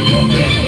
Música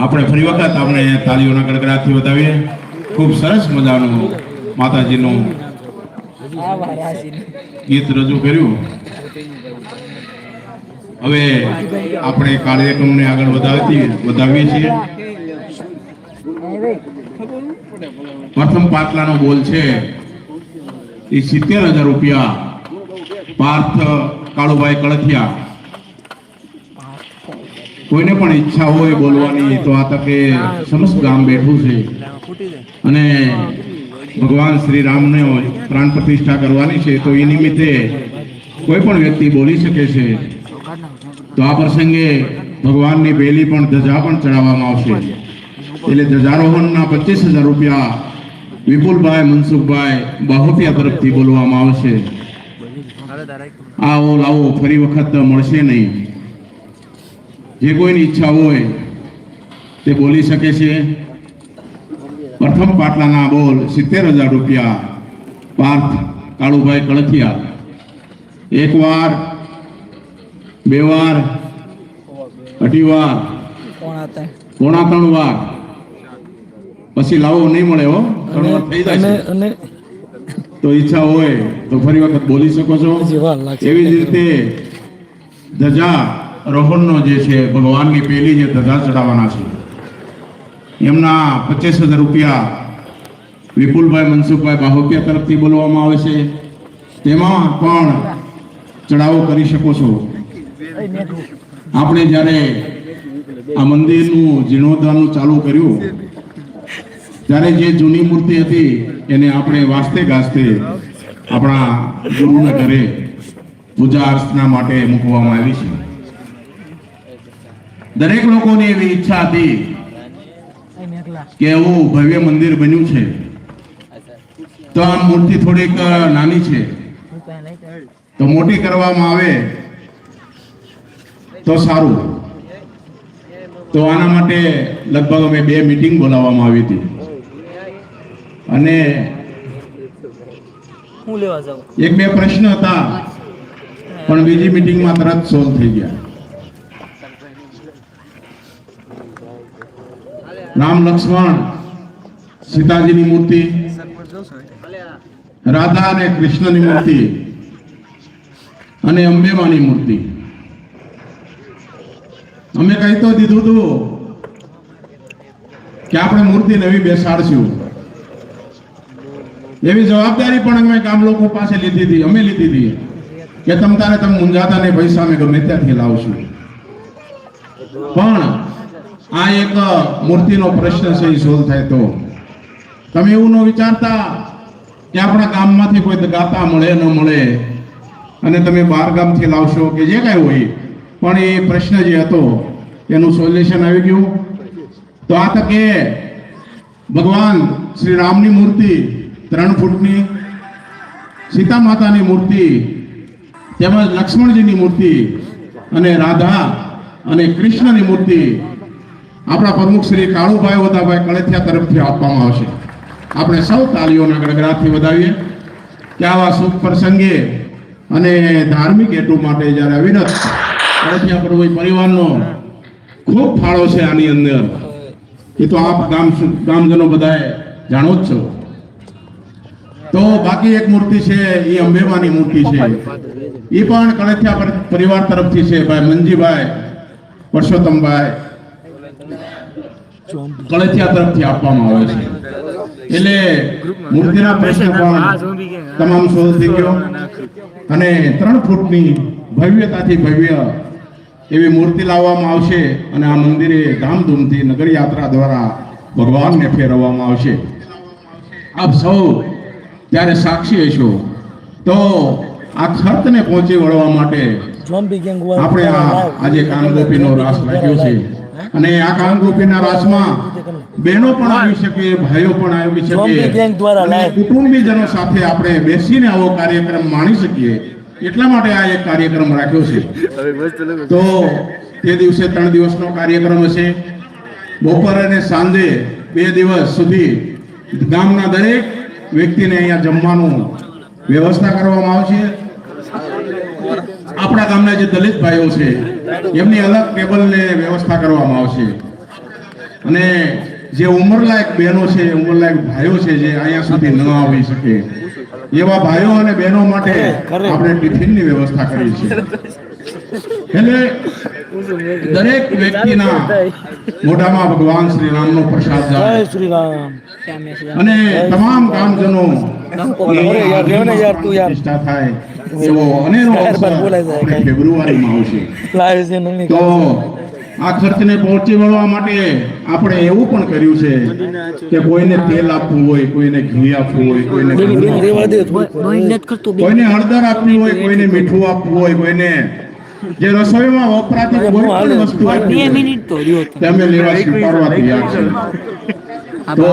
આપણે ફરી વખત આપણે તાલીઓના ગડગડાટથી બતાવીએ. ખૂબ સરસ મજાનું માતાજીનું ગીત રજૂ કર્યું. હવે આપણે કાર્યક્રમને આગળ વધાવતી વધાવીએ છીએ. પ્રથમ પાટલાનો બોલ છે. એ સિત્તેર હજાર રૂપિયા પાર્થ કાળુભાઈ કળથિયા. કોઈને પણ ઈચ્છા હોય બોલવાની, તો આ તકે સમસ્ત ગામ બેઠું છે. અને ભગવાન શ્રી રામને પ્રાણ પ્રતિષ્ઠા કરવાની છે, તો એ નિમિત્તે કોઈ પણ વ્યક્તિ બોલી શકે છે, તો આ પ્રસંગે ભગવાનની બેલી પણ ધજા પણ ચડાવવામાં આવશે. એટલે ધજારોહણના પચીસ હજાર રૂપિયા વિપુલભાઈ, મનસુખભાઈ બાહોટિયા તરફથી બોલવામાં આવશે. આવો લાવો, ફરી વખત મળશે નહીં. જે કોઈની ઈચ્છા હોય તે બોલી શકે છે. પ્રથમ પાટલાના બોલ સિત્તેર હજાર રૂપિયા. પાર્થ કાળુભાઈ કળથિયા એક વાર બે વાર અઢી વાર પોણા ત્રણ વાર. પછી લાવો નહીં મળે હો. ત્રણ વાર થઈ જાય તો ઈચ્છા હોય તો ફરી વખત બોલી શકો છો. એવી જ રીતે ધજા રોહનનો જે છે, ભગવાનની પેલી જે ધજા ચડાવવાના છે, એમના પચીસ હજાર રૂપિયા વિપુલભાઈ, મનસુખભાઈ બાહોટિયા તરફથી બોલવામાં આવે છે. તેમાં પણ ચડાવો કરી શકો છો. આપણે જ્યારે આ મંદિરનું જીર્ણોદ્ધારનું ચાલુ કર્યું, ત્યારે જે જૂની મૂર્તિ હતી, એને આપણે વાસ્તે ગાસ્તે આપણા ગુરુના ઘરે પૂજા અર્ચના માટે મૂકવામાં આવી છે. દરેક લોકોની એવી ઈચ્છા હતી કે એવું ભવ્ય મંદિર બન્યું છે. તો આ મૂર્તિ થોડીક નાની છે. તો મોટી કરવામાં આવે તો સારું. તો આના માટે લગભગ અમે બે મીટિંગ બોલાવવામાં આવી હતી. અને એક બે પ્રશ્ન હતા પણ બીજી મીટિંગમાં તરત સોલ્વ થઈ ગયા. રામ લક્ષ્મણ, સીતાજીની મૂર્તિ, રાધા અને કૃષ્ણની મૂર્તિ અને અંબેમાની મૂર્તિ. અમે કહી તો દીધું હતું કે આપણે મૂર્તિ નવી બેસાડશું. એવી જવાબદારી પણ અમે ગામ લોકો પાસે લીધી હતી, અમે લીધી હતી કે તમ તારે તમે મુંજાતા નહીં પૈસા અમે ગમે ત્યાંથી લાવશું. પણ આ એક મૂર્તિનો પ્રશ્ન છે, એ સોલ્વ થાય તો. તમે એવું ન વિચારતા કે આપણા ગામમાંથી કોઈ ગાતા મળે, ન મળે, અને તમે બહાર ગામથી લાવશો કે જે કાંઈ હોય. પણ એ પ્રશ્ન જે હતો, એનું સોલ્યુશન આવી ગયું. તો આ તકે ભગવાન શ્રી રામની મૂર્તિ ત્રણ ફૂટની, સીતા માતાની મૂર્તિ, તેમજ લક્ષ્મણજીની મૂર્તિ, અને રાધા અને કૃષ્ણની મૂર્તિ આપણા પ્રમુખ શ્રી કાળુભાઈ વદાભાઈ કળથિયા તરફથી આપવામાં આવશે. આપણે સૌ તાલીઓના ગડગડાટથી વધાવીએ. કે આવા શુભ પ્રસંગે અને ધાર્મિક હેતુ માટે જ્યારે અવિરત કળથિયા પ્રભુ પરિવારનો ખૂબ ફાળો છે આની અંદર. એ તો આપ ગામ ગામજનો બધાએ જાણો જ છો. તો બાકી એક મૂર્તિ છે, એ અંબેમાની મૂર્તિ છે. એ પણ કળથિયા પરિવાર તરફથી છે ભાઈ મંજીભાઈ પરસોત્તમભાઈ. કળથિયા તરફથી આપવામાં આવે છે. એટલે મૂર્તિના પ્રશ્ન પણ તમામ સોલ્વ થઈ ગયો. અને ત્રણ ફૂટની ભવ્યતાથી ભવ્ય એવી મૂર્તિ લાવવામાં આવશે અને આ મંદિરે ધામધૂમથી નગર યાત્રા દ્વારા ભગવાનને ફેરવવામાં આવશે. આપ સૌ ત્યારે સાક્ષી હશો તો આ ખર્ચને પહોંચી વળવા માટે આપણે આ આજે કાનગોપીનો રાસ લાગ્યો છે. અને આ કાનગોપીના રાસમાં બહેનો પણ આવી શકે ભાઈઓ પણ આવી શકે. કુટુંબીજનો સાથે આપણે બેસીને આવો કાર્યક્રમ માણી શકીએ. એટલા માટે આ એક કાર્યક્રમ રાખ્યો છે. તો તે દિવસે ત્રણ દિવસનો કાર્યક્રમ હશે. બપોર અને સાંજે બે દિવસ સુધી ગામના દરેક વ્યક્તિને અહીંયા જમવાનું વ્યવસ્થા કરવામાં આવશે. આપણા ગામના જે દલિત ભાઈઓ છે એમની અલગ ટેબલને વ્યવસ્થા કરવામાં આવશે. અને જે ઉંમરલાયક બહેનો છે ઉંમરલાયક ભાઈઓ છે જે અહીંયા સુધી ન આવી શકે એવા ભાઈઓ અને બહેનો માટે આપણે ટિફિનની વ્યવસ્થા કરી છે. એટલે દરેક વ્યક્તિના મોઢામાં ભગવાન શ્રી રામનો પ્રસાદ જાય. શ્રી રામ અને તમામ કામજનો થાય એવો અનેરો અવસર. ફેબ્રુઆરીમાં આવશે. તો આ ખર્ચને પહોંચી વળવા માટે આપણે એવું પણ કર્યું છે કે કોઈને તેલ આપવું હોય કોઈને ઘી આપવું હોય કોઈને કોઈને હળદર આપવી હોય કોઈને મીઠું આપવું હોય કોઈને જે રસોઈમાં વપરાતી કોઈ પણ વસ્તુ બે આપવી હોય, મિનિટ તો રહ્યો તે અમે લેવા સ્વીકારવા તૈયાર છે. તો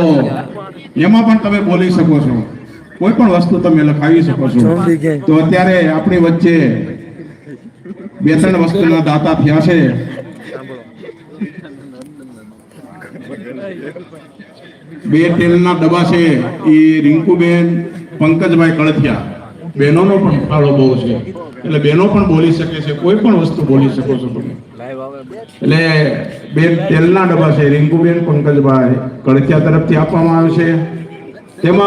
એમાં પણ તમે બોલી શકો છો. કોઈ પણ વસ્તુ તમે લખાવી શકો છો. તો અત્યારે આપણી વચ્ચે બે ત્રણ વસ્તુના દાતા થયા છે. બે તેલના ડબ્બા છે. એ રિંકુબેન પંકજભાઈ કળથિયા. બહેનોનો પણ ફાળો બહુ છે. એટલે બહેનો પણ બોલી શકે છે કોઈ પણ વસ્તુ બોલી શકો છો તમે. એટલે બે તેલના ડબ્બા છે રિંકુબેન પંકજભાઈ કળથિયા તરફથી આપવામાં આવે છે. તેમજ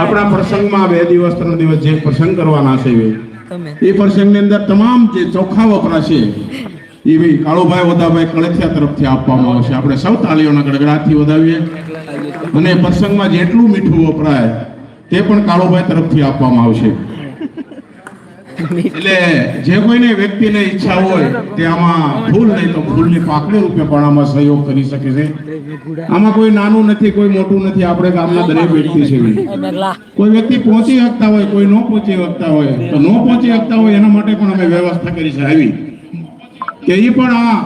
આપણા પ્રસંગમાં બે દિવસ ત્રણ દિવસ જે પ્રસંગ કરવાના છે એ. પ્રસંગની અંદર તમામ જે ચોખા વપરાશે એ બી કાળુભાઈ વદાભાઈ કળથિયા તરફથી આપવામાં આવશે આપણે સૌ તાલીઓના ગડગડાથી વધાવીએ. અને પ્રસંગમાં જેટલું મીઠું વપરાય તે પણ કાળુભાઈ તરફથી આપવામાં આવશે. એટલે જે કોઈને વ્યક્તિને ઈચ્છા હોય તે આમાં ફૂલ નહીં તો ફૂલની પાકડી રૂપે પણ આમાં સહયોગ કરી શકે છે. આમાં કોઈ નાનું નથી કોઈ મોટું નથી આપણે ગામના દરેક વ્યક્તિ છે. કોઈ વ્યક્તિ પહોંચી શકતા હોય કોઈ ન પહોંચી શકતા હોય તો ન પહોંચી શકતા હોય એના માટે પણ અમે વ્યવસ્થા કરી છે આવી. કે એ પણ આ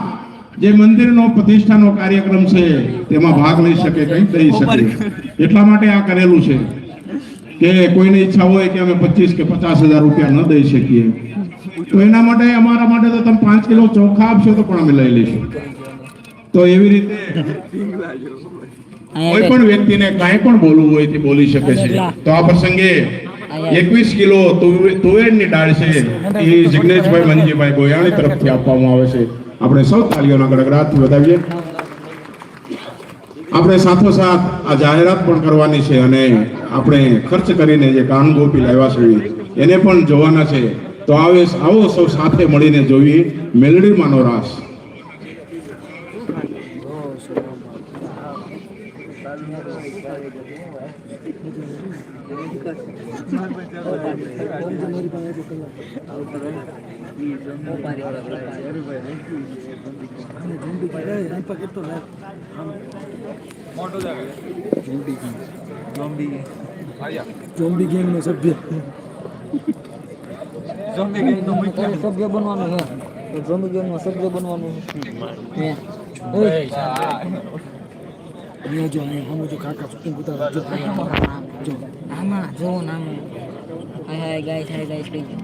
જે મંદિરનો પ્રતિષ્ઠાનો કાર્યક્રમ છે તેમાં ભાગ લઈ શકે કંઈ થઈ શકે. એટલા માટે આ કરેલું છે. કે કોઈને ઈચ્છા હોય કે અમે પચીસ કે પચાસ હજાર રૂપિયા ન દઈ શકીએ. તો એના માટે અમારા માટે તો તમે પાંચ કિલો ચોખા આપશો તો પણ અમે લઈ લઈશું. તો એવી રીતે કોઈ પણ વ્યક્તિને કાંઈ પણ બોલવું હોય તે બોલી શકે છે. તો આ પ્રસંગે એકવીસ કિલો તુવે- તુવેરની દાળ છે. એ જિગ્નેશભાઈ મનજીભાઈ ગોયાણી તરફથી આપવામાં આવે છે. આપણે સૌ તાલીઓના ગડગડાટથી વધાવીએ. આપણે સાથોસાથ આ જાહેરાત પણ કરવાની છે અને આપણે ખર્ચ કરીને જે કાન ગોપી લાવ્યા છે, એને પણ જોવાના છે. તો આવે આવો સૌ સાથે મળીને જોઈએ મેલડીમાંનો રાસ. ઝોમ્બી ગેંગ નો સભ્ય સભ્ય બનવાનું હે તો ઝોમ્બી ગેમમાં સભ્ય બનવાનું હે અહીંયા જો અહીંયા સામે જો કાકા શૂટિંગ ઉતારે જો આમાં જો નામ હાય હાય ગાઈસ હાય ગાઈસ કઈ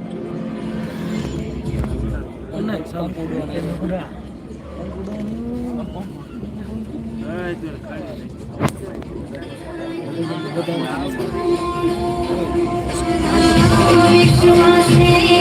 નહીં સામે વિશ્વાસે ચાલે